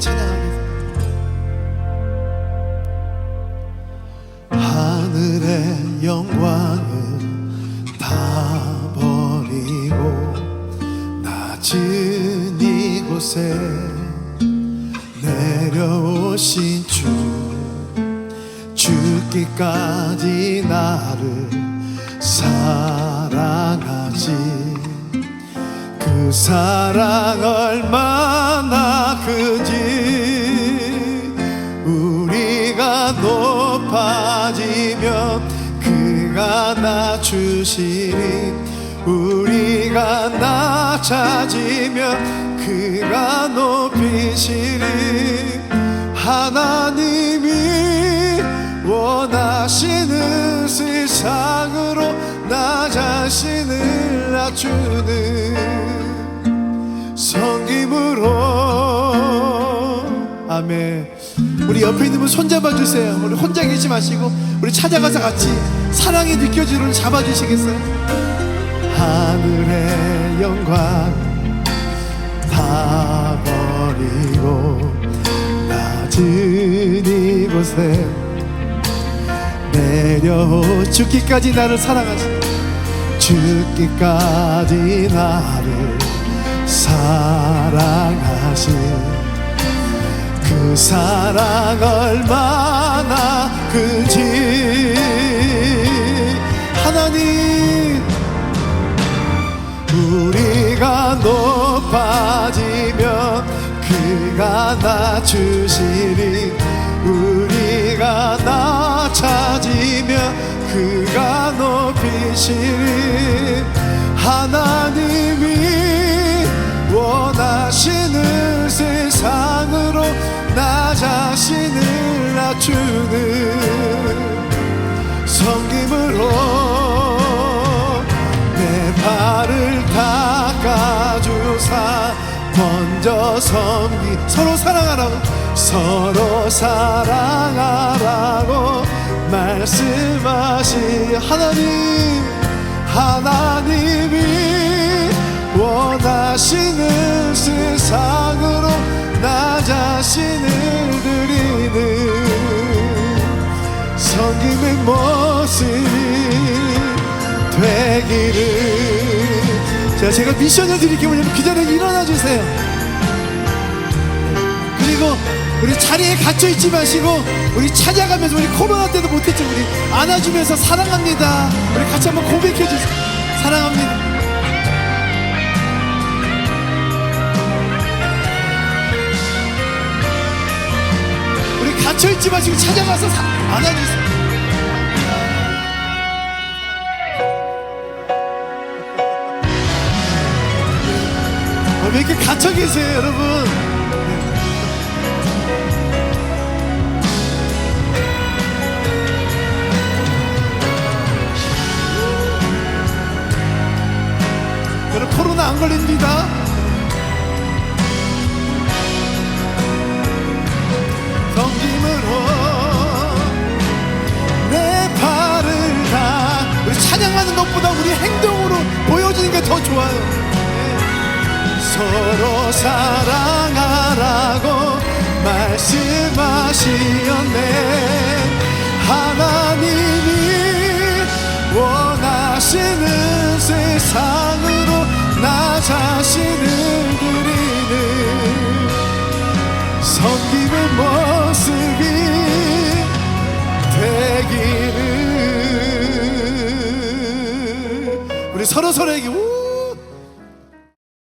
찬양합니다. 하늘의 영광을 다 버리고 낮은 이곳에 내려오신 주 죽기까지 나를 사랑하지 그 사랑 얼마 낮추시니 우리가 낮아지면 그가 높이시니 하나님이 원하시는 세상으로 나 자신을 낮추는 성김으로 아멘. 우리 옆에 있는 분 손잡아 주세요. 우리 혼자 계시 마시고 우리 찾아가서 같이 사랑이 느껴지는 잡아 주시겠어요? 하늘의 영광 다 버리고 낮은 이곳에 내려 죽기까지 나를 사랑하시 죽기까지 나를 사랑하신 그 사랑 얼마나 큰지. 하나님 우리가 높아지면 그가 낮추시리 우리가 낮아지면 그가 높이시리 하나님 낮추는 성김으로 내 발을 닦아주사. 먼저 섬기 서로 사랑하라고 서로 사랑하라고 말씀하시 하나님 하나님 되기를. 자 제가 미션을 드릴게요. 뭐냐면 그 자리에 일어나 주세요. 그리고 우리 자리에 갇혀 있지 마시고 우리 찾아가면서 우리 코로나 때도 못했죠. 우리 안아주면서 사랑합니다. 우리 같이 한번 고백해 주세요. 사랑합니다. 우리 갇혀 있지 마시고 찾아가서 사- 안아주세요 갇혀 계세요, 여러분? 여러분, 코로나 안 걸립니다. 성김으로 내 발을 다 우리 찬양하는 것보다 우리 행동으로 보여주는 게 더 좋아요. 서로 사랑하라고 말씀하시었네. 하나님이 원하시는 세상으로 나 자신을 드리는 섬김의 모습이 되기를. 우리 서로 서로에게 우